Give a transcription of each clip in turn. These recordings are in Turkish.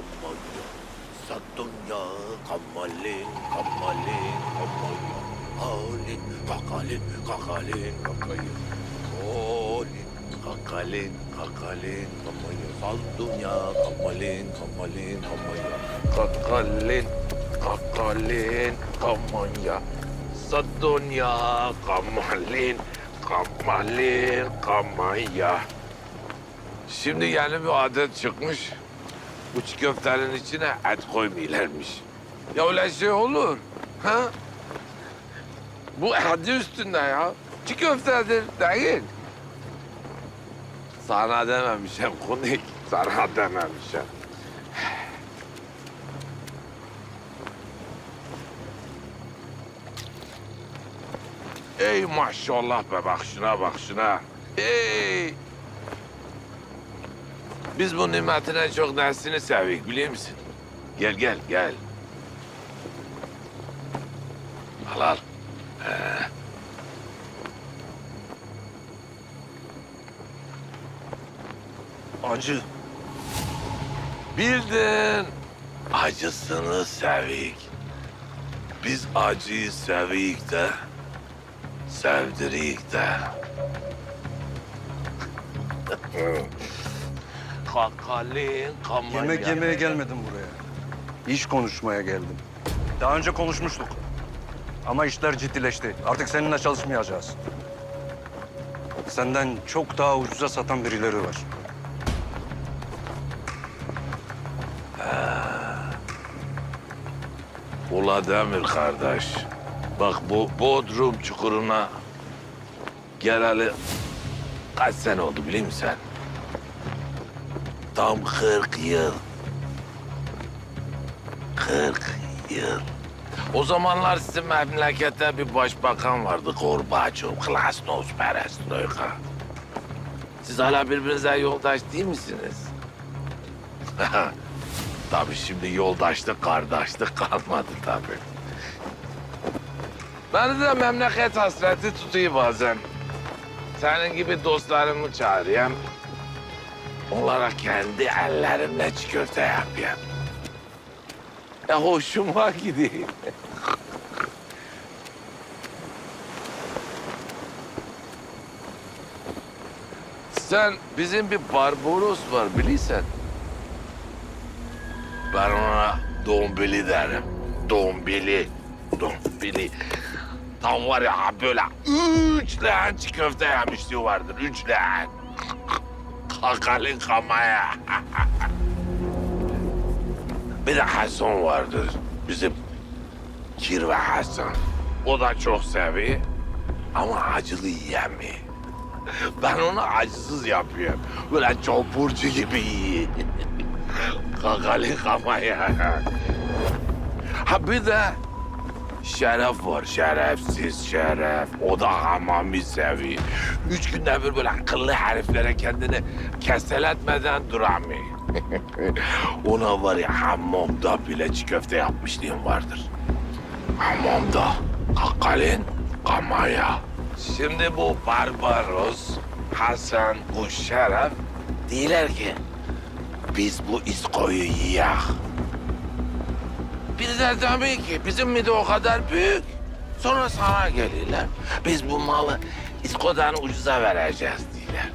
kamaya Sadunya kamalin kamalin kamaya Halin kakalin kakalin kakaya Halin kakalin kakalin kamaya Sadunya kamalin kamalin kamaya Kakalin kakalin kamaya Sadunya kamalin kamalin kamaya Şimdi yeni bir adet çıkmış. Çiğ köftenin içine et koymuyorlarmış. Ya öyle şey olur. Ha? Bu adı üstünde ya. Çiğ köftedir değil. Sana dememişim kunik. Sana dememişim. Ey maşallah be bak şuna bak şuna. Ey. Biz bu nimetin en çok nesini sevik biliyor musun? Gel gel gel. Al al. Ee. Acı. Bildin. Acısını sevik. Biz acıyı sevik de, sevdirik de. Kakalin kamaya. Yemek yemeye gelmedim buraya. İş konuşmaya geldim. Daha önce konuşmuştuk. Ama işler ciddileşti. Artık seninle çalışmayacağız. Senden çok daha ucuza satan birileri var. Ula Demir kardeş. Bak bu Bodrum çukuruna geleli kaç sene oldu biliyor musun sen? Tam 40 yıl. 40 yıl. O zamanlar sizin memlekette bir başbakan vardı Gorbaçov, Glasnost, Perestroika. Siz hala birbirinize yoldaş değil misiniz? Tabii şimdi yoldaşlık, kardeşlik kalmadı tabii. Beni de memleket hasreti tutuyor bazen. Senin gibi dostlarımı çağırayım. Onlara kendi ellerimle köfte yapayım. Ya hoşuma gidiyor. Sen bizim bir Barbaros var bilirsen. Ben ona dombili derim. Dombili. Dombili. Tam var ya böyle üç leğen çiğ köfte yemişliği vardır. Üç leğen. Kakalin kamaya. Bir de Hasan vardır. Bizim Kirve Hasan. O da çok seviyor. Ama acılı yiyemiyor. Ben onu acısız yapıyorum. Böyle çopurcu gibi yiyor. Kakali kamaya. Ha bir de Şeref var, şerefsiz şeref. O da hamami seviyor. Üç günde bir böyle akıllı heriflere kendini keseletmeden duramıyor. Ona var ya hamamda bile köfte yapmışlığım vardır. Hamamda, kakalin, kamaya. Şimdi bu Barbaros, Hasan, bu Şeref diyorlar ki biz bu iskoyu yiyek. Bir de tabii ki bizim mide o kadar büyük. Sonra sana gelirler. Biz bu malı İsko'dan ucuza vereceğiz diyorlar.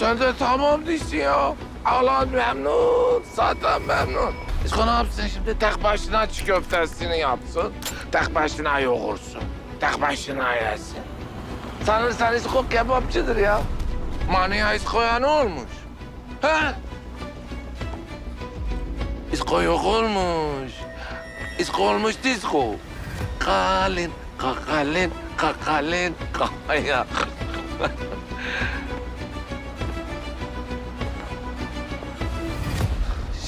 Sen de tamam diyorsun ya. Alan memnun, satan memnun. İsko ne yapsın şimdi? Tek başına çiğ köftesini yapsın. Tek başına yoğursun. Tek başına yesin. Sanırsan İsko kebapçıdır ya. Mania İsko'ya ne olmuş? He? İsko yok olmuş. İsko olmuş disko. Kalin, kakalin, kakalin, kakaya.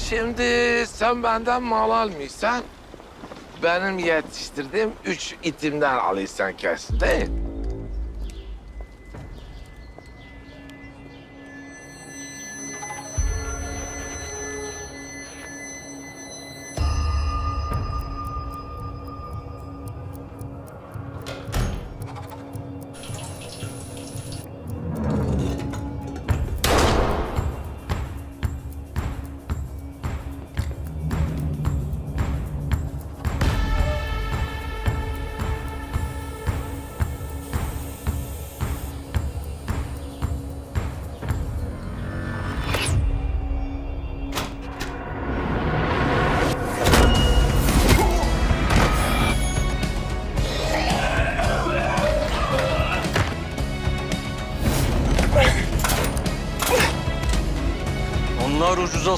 Şimdi sen benden mal almışsan, benim yetiştirdiğim üç itimden alırsan kesin değil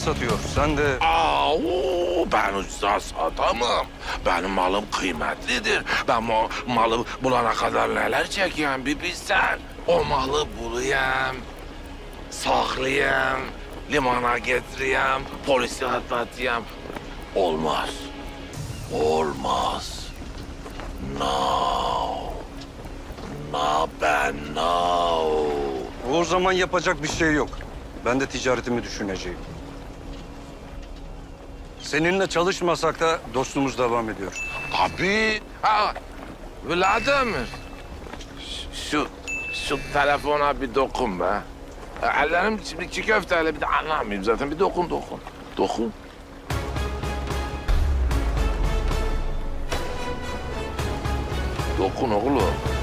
satıyor. Sen de Aa, oo, ben ucuza satamam. Benim malım kıymetlidir. Ben o malı bulana kadar neler çekiyorum bir bilsen. O malı bulayım, saklayayım, limana getireyim, polise atlatayım. Olmaz. Olmaz. No. No ben no. o zaman yapacak bir şey yok. Ben de ticaretimi düşüneceğim. Seninle çalışmasak da dostluğumuz devam ediyor. Abi, ha, Vladimir. Şu, şu telefona bir dokun be. Ellerim şimdi çiğ köfteyle bir de anlamayayım zaten. Bir dokun, dokun. Dokun. Dokun oğlum.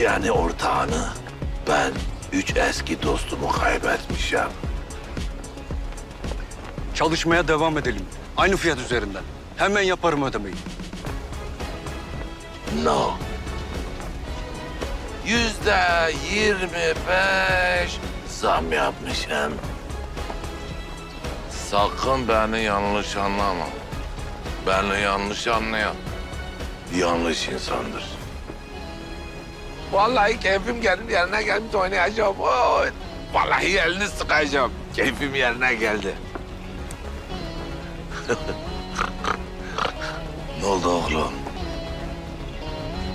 Yani ortağını, ben üç eski dostumu kaybetmişim. Çalışmaya devam edelim. Aynı fiyat üzerinden. Hemen yaparım ödemeyi. No. Yüzde yirmi beş zam yapmışım. Sakın beni yanlış anlama. Beni yanlış anlayan yanlış insandır. Vallahi keyfim geldi yerine gelmiş oynayacağım. Oy. Vallahi elini sıkacağım. Keyfim yerine geldi. ne oldu oğlum?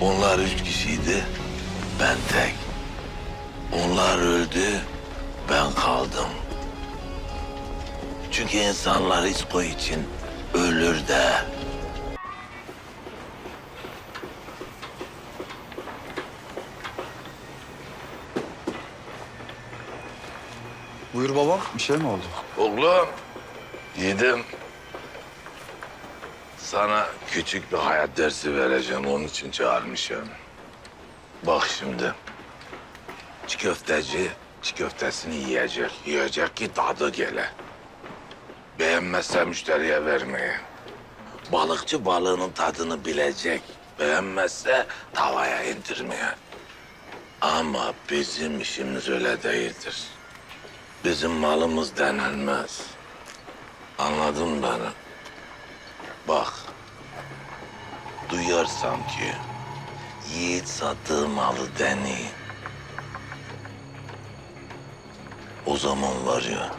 Onlar üç kişiydi, ben tek. Onlar öldü, ben kaldım. Çünkü insanlar İsko için ölür de. Buyur babam. Bir şey mi oldu? Oğlum, yedim. Sana küçük bir hayat dersi vereceğim, onun için çağırmışım. Bak şimdi, çiğ köfteci çiğ köftesini yiyecek. Yiyecek ki tadı gele. Beğenmezse müşteriye vermeye. Balıkçı balığının tadını bilecek. Beğenmezse tavaya indirmeye. Ama bizim işimiz öyle değildir. Bizim malımız denenmez. Anladın beni? Bak. Duyarsam ki yiğit sattığı malı deni. O zaman var ya.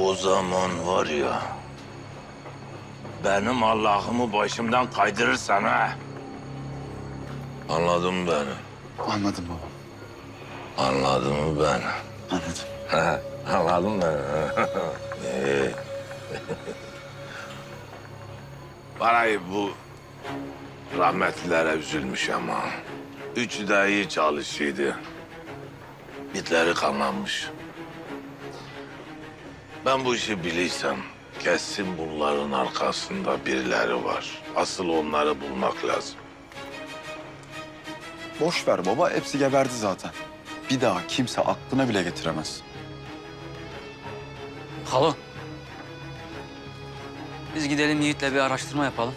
O zaman var ya. Benim Allah'ımı başımdan kaydırırsan ha. Anladın beni? Anladım babam. Anladın mı beni? Anladım. Ha, Anladın mı? Parayı bu rahmetlilere üzülmüş ama. Üçü de iyi çalışıydı. Bitleri kanlanmış. Ben bu işi bilirsem kesin bunların arkasında birileri var. Asıl onları bulmak lazım. Boş ver baba. Hepsi geberdi zaten bir daha kimse aklına bile getiremez. Halo. Biz gidelim Yiğit'le bir araştırma yapalım.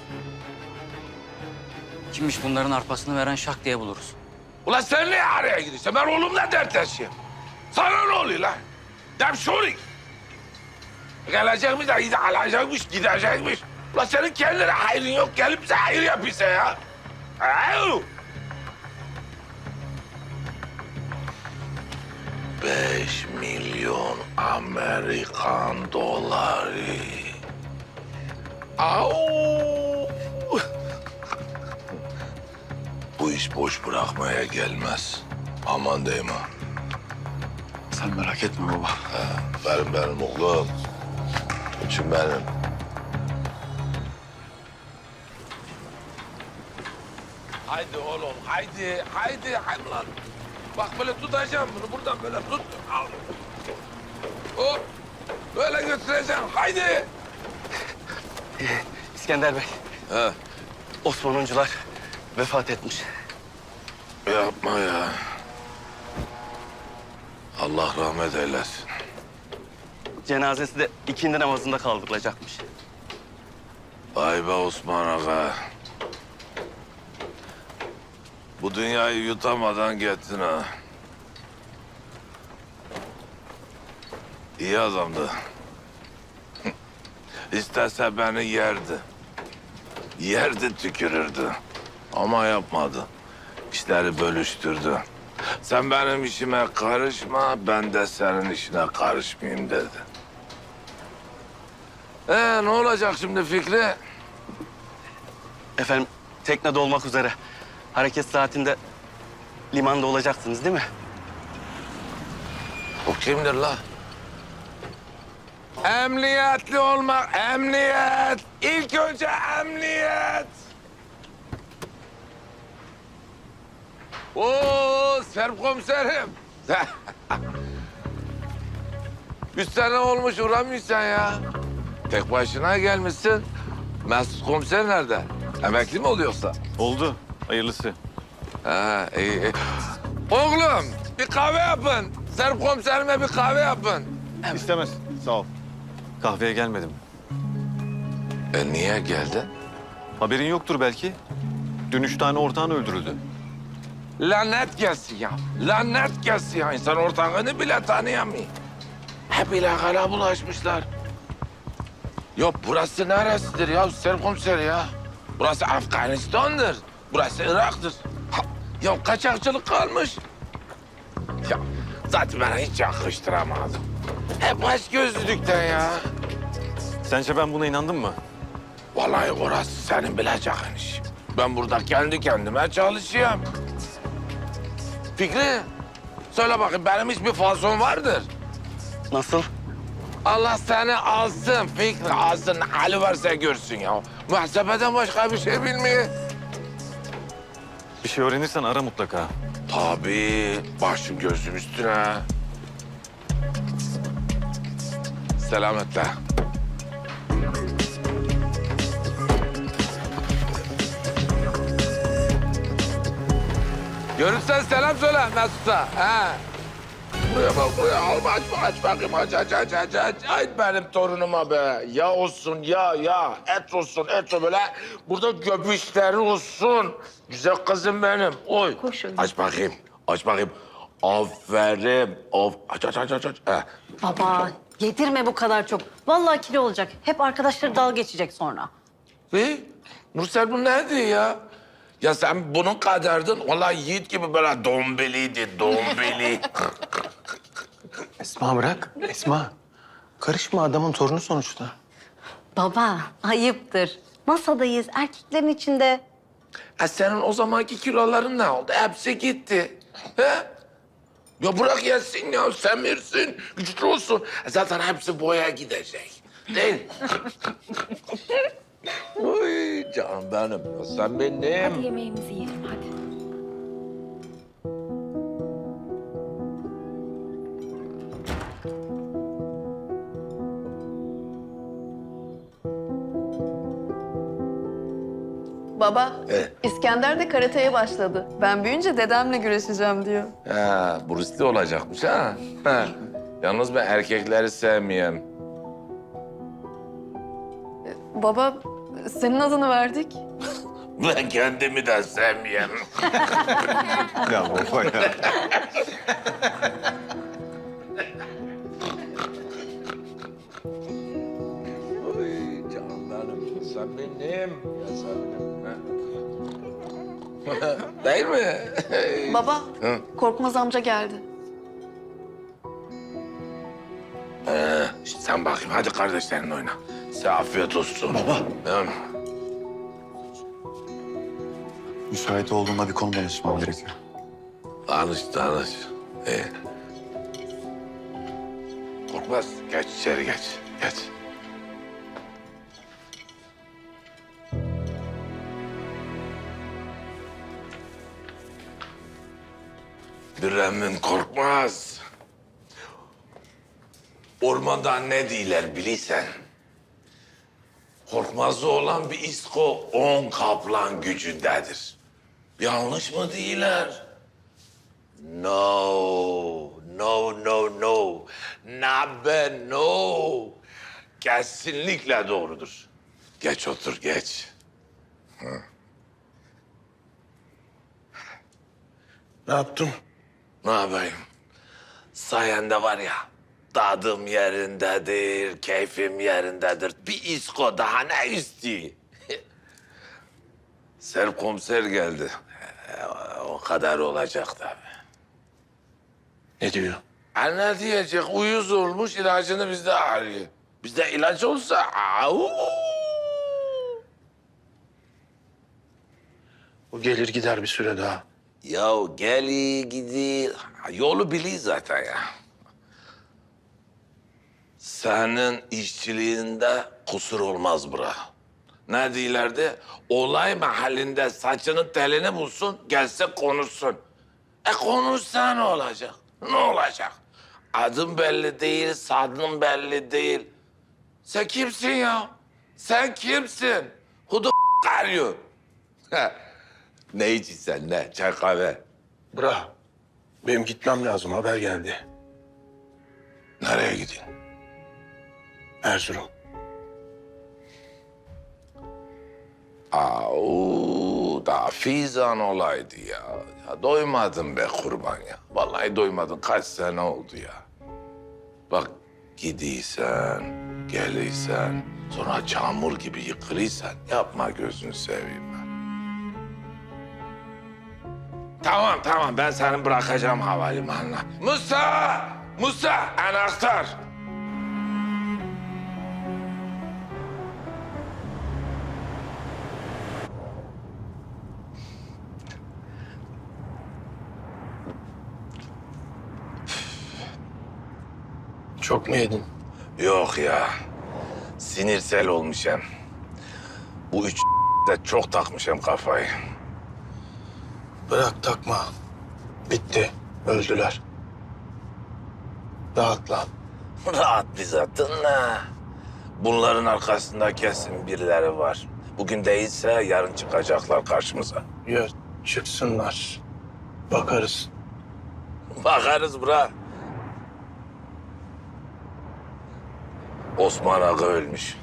Kimmiş bunların arpasını veren şak diye buluruz. Ulan sen niye araya giriyorsun? Ben oğlumla dertleşeyim. Sana ne oluyor lan? Demşorik. Gelecekmiş de gide alacakmış, gidecekmiş. Ulan senin kendine hayrın yok. Gelip bize hayır yapıyorsa ya. Ayy. 5 milyon Amerikan doları. Au! Bu iş boş bırakmaya gelmez. Aman deyim ha. Sen merak etme baba. Ha, benim benim oğlum. Koçum benim. Haydi oğlum, haydi, haydi, haydi lan. Bak böyle tutacağım bunu, buradan böyle tut. Al. Hop, böyle götüreceğim, haydi. İskender Bey, He, Osman Uncular vefat etmiş. yapma ya. Allah rahmet eylesin. Cenazesi de ikindi namazında kaldırılacakmış. Vay be Osman Aga. Bu dünyayı yutamadan gittin ha. İyi adamdı. İstese beni yerdi. Yerdi tükürürdü. Ama yapmadı. İşleri bölüştürdü. Sen benim işime karışma, ben de senin işine karışmayayım dedi. Ee, ne olacak şimdi Fikri? Efendim, tekne dolmak üzere. Hareket saatinde limanda olacaksınız değil mi? O kimdir la? Emniyetli olmak, emniyet. İlk önce emniyet. Oo, Serp komiserim. Üç sene olmuş uğramıyorsun ya. Tek başına gelmişsin. Mesut komiser nerede? Emekli mi oluyorsa? Oldu. Hayırlısı. Ha, iyi, iyi. Oğlum bir kahve yapın. Serp komiserime bir kahve yapın. İstemez. Sağ ol. Kahveye gelmedim. E niye geldin? Haberin yoktur belki. Dün üç tane ortağın öldürüldü. Lanet gelsin ya. Lanet gelsin ya. İnsan ortağını bile tanıyamıyor. Hep ilakala bulaşmışlar. Ya burası neresidir ya Serp komiser ya? Burası Afganistan'dır. Burası Irak'tır. Ha, ya kaçakçılık kalmış. Ya zaten ben hiç yakıştıramadım. Hep aç gözlülükten ya. Sence ben buna inandın mı? Vallahi orası senin bileceğin iş. Ben burada kendi kendime çalışıyorum. Fikri, söyle bakayım benim hiçbir fazon vardır. Nasıl? Allah seni alsın Fikri, alsın. Ali varsa görsün ya. Muhasebeden başka bir şey bilmiyor. Bir şey öğrenirsen ara mutlaka. Tabii, başım gözüm üstüne. Selametle. Görürsen selam söyle Mesut'a. He. Buraya bak buraya al aç aç bakayım aç aç aç aç aç. Ay benim torunuma be. Ya olsun ya ya et olsun et o böyle. Burada göbüşleri olsun. Güzel kızım benim. Oy. Koşun. Aç bakayım aç bakayım. Aferin. Of. Aç aç aç aç aç. He. Baba yedirme bu kadar çok. Vallahi kilo olacak. Hep arkadaşları dal geçecek sonra. Ve Nursel bu nerede ya? Ya sen bunun kaderdin. Vallahi yiğit gibi böyle dombiliydi, dombili. Esma bırak. Esma. Karışma adamın torunu sonuçta. Baba ayıptır. Masadayız erkeklerin içinde. E senin o zamanki kiloların ne oldu? Hepsi gitti. He? Ya bırak yesin ya, semirsin, güçlü olsun. E zaten hepsi boya gidecek. Değil. Oy canım benim. ya Sen benim. yemeğimizi yiyelim hadi. Baba, Eh. İskender de karateye başladı. Ben büyüyünce dedemle güreşeceğim diyor. Ha, Bruce Lee olacakmış ha. ha. Yalnız ben erkekleri sevmiyorum. Baba, senin adını verdik. Ben kendimi de sevmiyorum. Ya baba ya. Oy. Ya sen benim. Değil mi? Baba, Hı? Korkmaz amca geldi. Ee, işte sen bakayım hadi kardeşlerinle oyna. Size afiyet olsun. Baba. Müsait olduğunda bir konu danışmam gerekiyor. Tanış tanış. İyi. Korkmaz. Geç içeri geç. Geç. Ormanda ne diyorlar bilirsen. Korkmazı olan bir isko on kaplan gücündedir. Yanlış mı değiller? No, no, no, no. Nabe no. Kesinlikle doğrudur. Geç otur, geç. Ne yaptın? Ne yapayım? Sayende var ya, tadım yerindedir, keyfim yerindedir. Bir isko daha ne istiyor? Serkomiser geldi. E, O kadar olacak tabii. Ne diyor? Ha ne diyecek? Uyuz olmuş, ilacını bizde arıyor. Bizde ilaç olsa... Au! O gelir gider bir süre daha. Ya geli gidi yolu biliyor zaten ya. Senin işçiliğinde kusur olmaz bura. Ne diyorlardı? Olay mahallinde saçının telini bulsun, gelse konuşsun. E konuşsa ne olacak? Ne olacak? Adın belli değil, sadın belli değil. Sen kimsin ya? Sen kimsin? Hudu arıyor. ne içiyorsun sen ne? Çay kahve. Bra. Benim gitmem lazım. Haber geldi. Nereye gideyim? Erzurum. Au, daha fizan olaydı ya. ya. Doymadım be kurban ya. Vallahi doymadım. Kaç sene oldu ya. Bak gidiysen, geliysen, sonra çamur gibi yıkılıysan yapma gözünü seveyim ben. Tamam tamam ben seni bırakacağım havalimanına. Musa! Musa anahtar! Çok mu yedin? Yok ya. Sinirsel olmuşum. Bu üç de çok takmışım kafayı. Bırak takma. Bitti. Öldüler. Rahat lan. Rahat bir zatın ne? Bunların arkasında kesin birileri var. Bugün değilse yarın çıkacaklar karşımıza. Ya çıksınlar. Bakarız. Bakarız bura. Osman Aga ölmüş.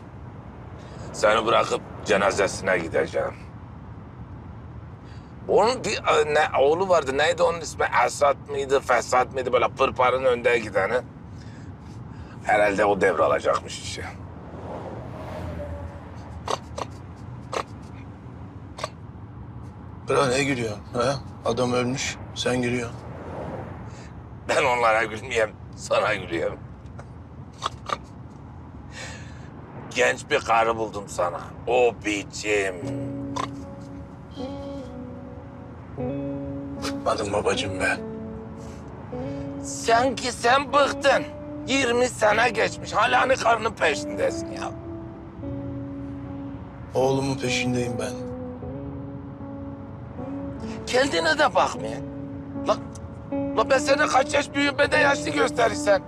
Seni bırakıp cenazesine gideceğim. Onun bir e, ne, oğlu vardı. Neydi onun ismi? Esat mıydı, Fesat mıydı? Böyle pırparın önde gideni. Herhalde o devralacakmış işi. Bra ne gülüyorsun? Ha? Adam ölmüş. Sen gülüyorsun. Ben onlara gülmeyeyim, sana gülüyorum. Genç bir karı buldum sana. O biçim. Bıkmadım babacığım be. Sanki sen bıktın. 20 sene geçmiş. Hala ne karının peşindesin ya. Oğlumun peşindeyim ben. Kendine de bakmıyor. La, la ben seni kaç yaş büyüğüm de yaşlı gösterirsen.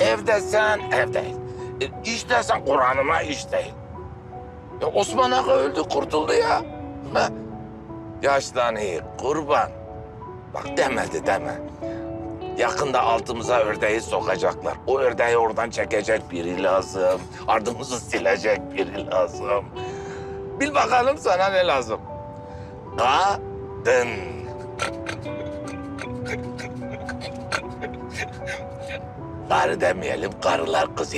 Evdesen ev değil. E, iştesen Kur'an'ıma iş değil. Ya Osman Ağa öldü kurtuldu ya. Ha? Yaşlanıyor kurban. Bak demedi deme. Yakında altımıza ördeği sokacaklar. O ördeği oradan çekecek biri lazım. Ardımızı silecek biri lazım. Bil bakalım sana ne lazım. Kadın. Karı demeyelim, karılar kızı.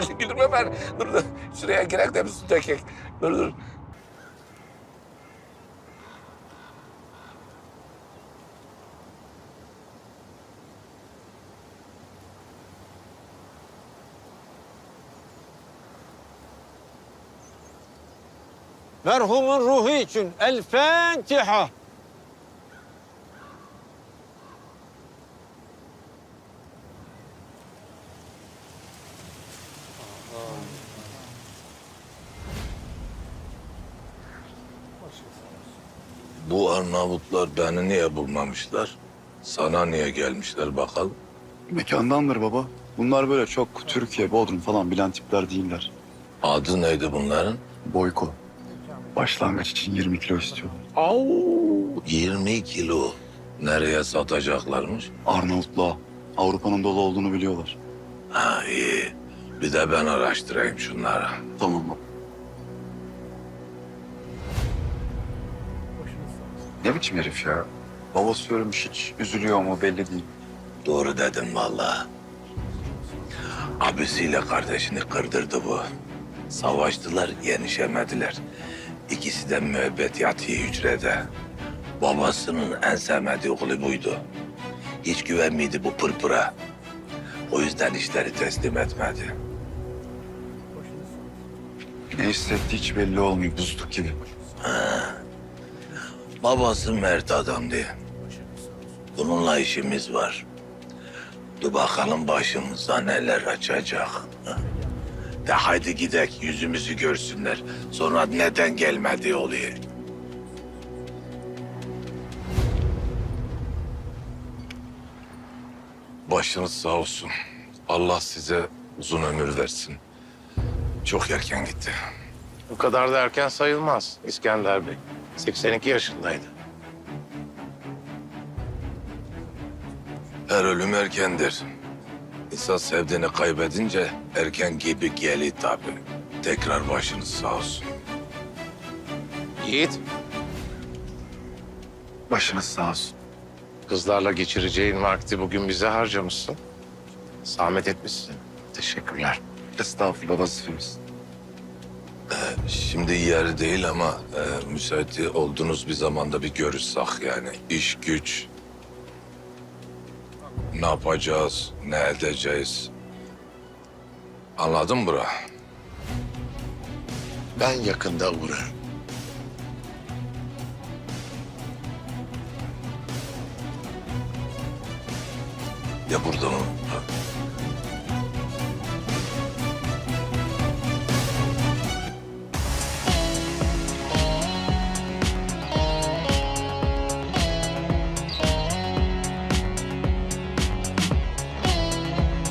kendini güldürme ben. Dur dur. Şuraya girek de bir su dökek. Dur dur. Merhumun ruhu için El Fatiha. Arnavutlar beni niye bulmamışlar? Sana niye gelmişler bakalım? Mekandandır baba. Bunlar böyle çok Türkiye, Bodrum falan bilen tipler değiller. Adı neydi bunların? Boyko. Başlangıç için 20 kilo istiyor. Au, 20 kilo. Nereye satacaklarmış? Arnavutluğa. Avrupa'nın dolu olduğunu biliyorlar. Ha iyi. Bir de ben araştırayım şunları. Tamam baba. Ne biçim herif ya? Babası ölmüş hiç üzülüyor mu belli değil. Doğru dedin vallahi. Abisiyle kardeşini kırdırdı bu. Savaştılar, yenişemediler. İkisi de müebbet yatıyor hücrede. Babasının en sevmediği oğlu buydu. Hiç güvenmiydi bu pırpıra. O yüzden işleri teslim etmedi. Ne hissettiği hiç belli olmuyor. Buzluk gibi. Babası mert adamdı. Bununla işimiz var. Dur bakalım başımıza neler açacak. De haydi gidek yüzümüzü görsünler. Sonra neden gelmedi oluyor. Başınız sağ olsun. Allah size uzun ömür versin. Çok erken gitti. Bu kadar da erken sayılmaz İskender Bey. 82 yaşındaydı. Her ölüm erkendir. İnsan sevdiğini kaybedince erken gibi gelir tabii. Tekrar başınız sağ olsun. Yiğit, Başınız sağ olsun. kızlarla geçireceğin vakti bugün bize harcamışsın. Zahmet etmişsin. Teşekkürler. Estağfurullah vazifemiz. Şimdi yer değil ama e, müsait olduğunuz bir zamanda bir görüşsek yani. iş güç. Ne yapacağız, ne edeceğiz? Anladın mı bura? Ben yakında uğrarım. Ya burada mı?